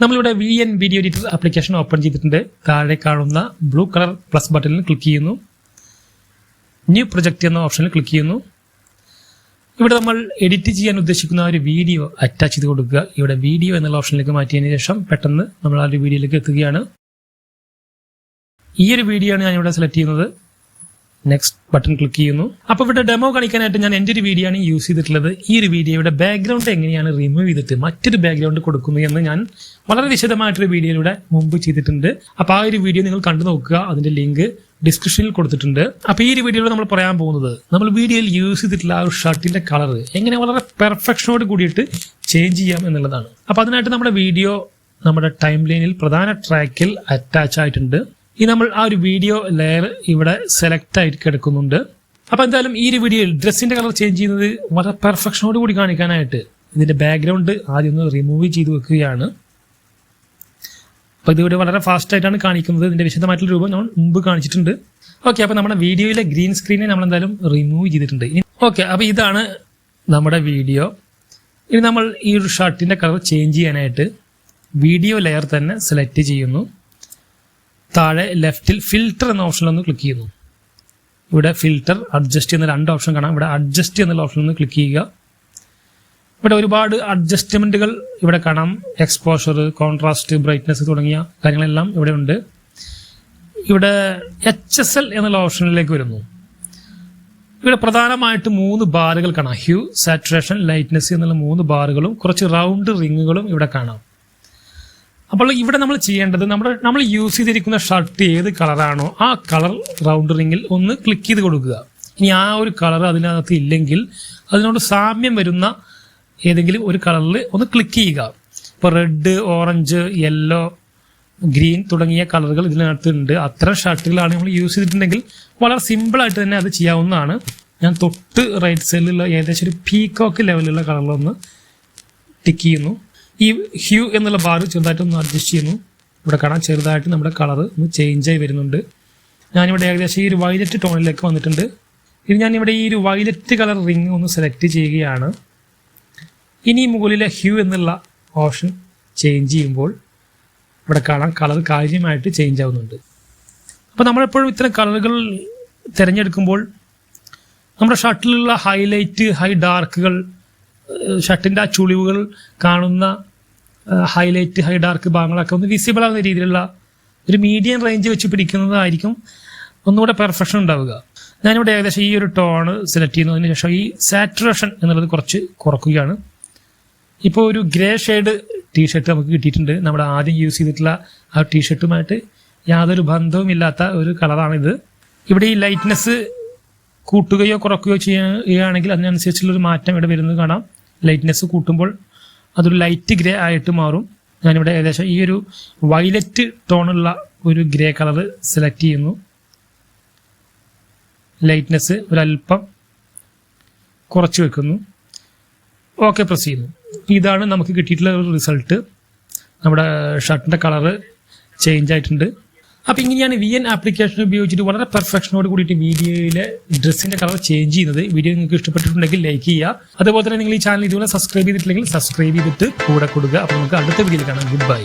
നമ്മളിവിടെ V N video editor application open ചെയ്തിട്ടുണ്ട്. താഴെ കാണുന്ന ബ്ലൂ കളർ പ്ലസ് ബട്ടണിൽ ക്ലിക്ക് ചെയ്യുന്നു. ന്യൂ പ്രൊജക്റ്റ് എന്ന ഓപ്ഷനിൽ ക്ലിക്ക് ചെയ്യുന്നു. ഇവിടെ നമ്മൾ എഡിറ്റ് ചെയ്യാൻ ഉദ്ദേശിക്കുന്ന ഒരു വീഡിയോ അറ്റാച്ച് ചെയ്ത് കൊടുക്കുക. ഇവിടെ വീഡിയോ എന്നുള്ള ഓപ്ഷനിലേക്ക് മാറ്റിയതിന് ശേഷം പെട്ടെന്ന് നമ്മൾ ആ ഒരു വീഡിയോയിലേക്ക് എത്തുകയാണ്. ഈ ഒരു വീഡിയോ ആണ് ഞാനിവിടെ സെലക്ട് ചെയ്യുന്നത്. നെക്സ്റ്റ് ബട്ടൺ ക്ലിക്ക് ചെയ്യുന്നു. അപ്പോൾ ഇവിടെ ഡെമോ കാണിക്കാനായിട്ട് ഞാൻ എന്റെ ഒരു വീഡിയോ ആണ് യൂസ് ചെയ്തിട്ടുള്ളത്. ഈ ഒരു വീഡിയോയുടെ ബാക്ക്ഗ്രൗണ്ട് എങ്ങനെയാണ് റിമൂവ് ചെയ്തിട്ട് മറ്റൊരു ബാക്ക്ഗ്രൗണ്ട് കൊടുക്കുന്നു എന്ന് ഞാൻ വളരെ വിശദമായിട്ടൊരു വീഡിയോയിലൂടെ മുമ്പ് ചെയ്തിട്ടുണ്ട്. അപ്പോൾ ആ ഒരു വീഡിയോ നിങ്ങൾ കണ്ടു നോക്കുക. അതിന്റെ ലിങ്ക് ഡിസ്ക്രിപ്ഷനിൽ കൊടുത്തിട്ടുണ്ട്. അപ്പോൾ ഈ ഒരു വീഡിയോയിൽ നമ്മൾ പറയാൻ പോകുന്നത് നമ്മൾ വീഡിയോയിൽ യൂസ് ചെയ്തിട്ടുള്ള ആ ഒരു ഷർട്ടിന്റെ കളർ എങ്ങനെ വളരെ പെർഫെക്ഷനോട് കൂടിയിട്ട് ചേഞ്ച് ചെയ്യാം എന്നുള്ളതാണ്. അപ്പോൾ അതിനായിട്ട് നമ്മുടെ വീഡിയോ നമ്മുടെ ടൈം ലൈനിൽ പ്രധാന ട്രാക്കിൽ അറ്റാച്ച് ആയിട്ടുണ്ട്. ഈ നമ്മൾ ആ ഒരു വീഡിയോ ലെയർ ഇവിടെ സെലക്ട് ആയിട്ട് കിടക്കുന്നുണ്ട്. അപ്പൊ എന്തായാലും ഈ ഒരു വീഡിയോയിൽ ഡ്രസ്സിന്റെ കളർ ചേഞ്ച് ചെയ്യുന്നത് വളരെ പെർഫെക്ഷനോട് കൂടി കാണിക്കാനായിട്ട് ഇതിന്റെ ബാക്ക്ഗ്രൗണ്ട് ആദ്യം ഒന്ന് റിമൂവ് ചെയ്ത് വെക്കുകയാണ്. അപ്പൊ ഇതിവിടെ വളരെ ഫാസ്റ്റ് ആയിട്ടാണ് കാണിക്കുന്നത്. ഇതിന്റെ വിശദമായിട്ടുള്ള രൂപം നമ്മൾ മുമ്പ് കാണിച്ചിട്ടുണ്ട്. ഓക്കെ അപ്പൊ നമ്മുടെ വീഡിയോയിലെ ഗ്രീൻ സ്ക്രീനെ നമ്മൾ എന്തായാലും റിമൂവ് ചെയ്തിട്ടുണ്ട്. ഓക്കെ അപ്പൊ ഇതാണ് നമ്മുടെ വീഡിയോ ഇനി നമ്മൾ ഈ ഒരു ഷർട്ടിന്റെ കളർ ചേഞ്ച് ചെയ്യാനായിട്ട് വീഡിയോ ലെയർ തന്നെ സെലക്ട് ചെയ്യുന്നു. താഴെ ലെഫ്റ്റിൽ ഫിൽറ്റർ എന്ന ഓപ്ഷനിൽ ഒന്ന് ക്ലിക്ക് ചെയ്യുന്നു. ഇവിടെ ഫിൽറ്റർ അഡ്ജസ്റ്റ് ചെയ്യുന്ന രണ്ട് ഓപ്ഷൻ കാണാം. ഇവിടെ അഡ്ജസ്റ്റ് എന്നുള്ള ഓപ്ഷനിൽ ഒന്ന് ക്ലിക്ക് ചെയ്യുക. ഇവിടെ ഒരുപാട് അഡ്ജസ്റ്റ്മെന്റുകൾ ഇവിടെ കാണാം. എക്സ്പോഷർ കോൺട്രാസ്റ്റ് ബ്രൈറ്റ്നസ് തുടങ്ങിയ കാര്യങ്ങളെല്ലാം ഇവിടെ ഉണ്ട്. ഇവിടെ എച്ച് എസ് എൽ എന്നുള്ള ഓപ്ഷനിലേക്ക് വരുന്നു. ഇവിടെ പ്രധാനമായിട്ട് മൂന്ന് ബാറുകൾ കാണാം. ഹ്യൂ സാറ്റുറേഷൻ ലൈറ്റ്നസ് എന്നുള്ള മൂന്ന് ബാറുകളും കുറച്ച് റൗണ്ട് റിങ്ങുകളും ഇവിടെ കാണാം. അപ്പോൾ ഇവിടെ നമ്മൾ ചെയ്യേണ്ടത് നമ്മുടെ നമ്മൾ യൂസ് ചെയ്തിരിക്കുന്ന ഷർട്ട് ഏത് കളറാണോ ആ കളർ റൗണ്ട് റിങ്ങിൽ ഒന്ന് ക്ലിക്ക് ചെയ്ത് കൊടുക്കുക. ഇനി ആ ഒരു കളർ അതിനകത്ത് ഇല്ലെങ്കിൽ അതിനോട് സാമ്യം വരുന്ന ഏതെങ്കിലും ഒരു കളറിൽ ഒന്ന് ക്ലിക്ക് ചെയ്യുക. ഇപ്പോൾ റെഡ് ഓറഞ്ച് യെല്ലോ ഗ്രീൻ തുടങ്ങിയ കളറുകൾ ഇതിനകത്ത് ഉണ്ട്. അത്തരം ഷർട്ടുകളാണ് നമ്മൾ യൂസ് ചെയ്തിട്ടുണ്ടെങ്കിൽ വളരെ സിമ്പിളായിട്ട് തന്നെ അത് ചെയ്യാവുന്നതാണ്. ഞാൻ തൊട്ട് റൈറ്റ് സൈഡിലുള്ള ഏകദേശം ഒരു പീക്കോക്ക് ലെവലിലുള്ള കളറിലൊന്ന് ടിക്ക് ചെയ്യുന്നു. ഈ ഹ്യൂ എന്നുള്ള ബാർ ചെറുതായിട്ടൊന്ന് അഡ്ജസ്റ്റ് ചെയ്യുന്നു. ഇവിടെ കാണാൻ ചെറുതായിട്ട് നമ്മുടെ കളർ ഒന്ന് ചേഞ്ച് ആയി വരുന്നുണ്ട്. ഞാനിവിടെ ഏകദേശം ഈ ഒരു വൈലറ്റ് ടോണിലേക്ക് വന്നിട്ടുണ്ട്. ഇനി ഞാനിവിടെ ഈ ഒരു വൈലറ്റ് കളർ റിങ് ഒന്ന് സെലക്ട് ചെയ്യുകയാണ്. ഇനി മുകളിലെ ഹ്യൂ എന്നുള്ള ഓപ്ഷൻ ചേഞ്ച് ചെയ്യുമ്പോൾ ഇവിടെ കാണാം കളർ കാര്യമായിട്ട് ചേഞ്ച് ആവുന്നുണ്ട്. അപ്പോൾ നമ്മളെപ്പോഴും ഇത്തരം കളറുകൾ തിരഞ്ഞെടുക്കുമ്പോൾ നമ്മുടെ ഷർട്ടിലുള്ള ഹൈലൈറ്റ് ഹൈ ഡാർക്കുകൾ ഷർട്ടിന്റെ ആ ചുളിവുകൾ കാണുന്ന ഹൈലൈറ്റ് ഹൈ ഡാർക്ക് ഭാഗങ്ങളൊക്കെ ഒന്ന് വിസിബിൾ ആവുന്ന രീതിയിലുള്ള ഒരു മീഡിയം റേഞ്ച് വെച്ച് പിടിക്കുന്നതായിരിക്കും ഒന്നുകൂടെ പെർഫെക്ഷൻ ഉണ്ടാവുക. ഞാനിവിടെ ഏകദേശം ഈ ഒരു ടോണ് സെലക്ട് ചെയ്യുന്നതിന് ശേഷം ഈ സാറ്റുറേഷൻ എന്നുള്ളത് കുറച്ച് കുറക്കുകയാണ്. ഇപ്പോൾ ഒരു ഗ്രേ ഷെയ്ഡ് ടീഷർട്ട് നമുക്ക് കിട്ടിയിട്ടുണ്ട്. നമ്മുടെ ആദ്യം യൂസ് ചെയ്തിട്ടുള്ള ആ ടീഷർട്ടുമായിട്ട് യാതൊരു ബന്ധവുമില്ലാത്ത ഒരു കളറാണിത് ഇവിടെ ഈ ലൈറ്റ്നെസ് കൂട്ടുകയോ കുറക്കുകയോ ചെയ്യുകയാണെങ്കിൽ അതിനനുസരിച്ചുള്ളൊരു മാറ്റം ഇവിടെ വരുന്നത് കാണാം. ലൈറ്റ്നെസ് കൂട്ടുമ്പോൾ അതൊരു ലൈറ്റ് ഗ്രേ ആയിട്ട് മാറും. ഞാനിവിടെ ഏകദേശം ഈ ഒരു വയലറ്റ് ടോണുള്ള ഒരു ഗ്രേ കളർ സെലക്ട് ചെയ്യുന്നു. ലൈറ്റ്നെസ് ഒരല്പം കുറച്ച് വെക്കുന്നു. ഓക്കെ പ്രസ് ചെയ്യുന്നു. ഇതാണ് നമുക്ക് കിട്ടിയിട്ടുള്ള ഒരു റിസൾട്ട് നമ്മുടെ ഷർട്ടിന്റെ കളറ് ചേഞ്ച് ആയിട്ടുണ്ട്. അപ്പോൾ ഇങ്ങനെയാണ് വി എൻ ആപ്ലിക്കേഷൻ ഉപയോഗിച്ചിട്ട് വളരെ പെർഫെക്ഷനോട് കൂടിയിട്ട് വീഡിയോയിലെ ഡ്രസ്സിന്റെ കളർ ചേഞ്ച് ചെയ്യുന്നത്. വീഡിയോ നിങ്ങൾക്ക് ഇഷ്ടപ്പെട്ടിട്ടുണ്ടെങ്കിൽ ലൈക്ക് ചെയ്യുക. അതുപോലെ തന്നെ നിങ്ങൾ ഈ ചാനൽ ഇതുപോലെ സബ്സ്ക്രൈബ് ചെയ്തിട്ടില്ലെങ്കിൽ സബ്സ്ക്രൈബ് ചെയ്തിട്ട് കൂടെ കൊടുക്കുക. അപ്പോൾ നമുക്ക് അടുത്ത വീഡിയോയിൽ കാണാം. Good bye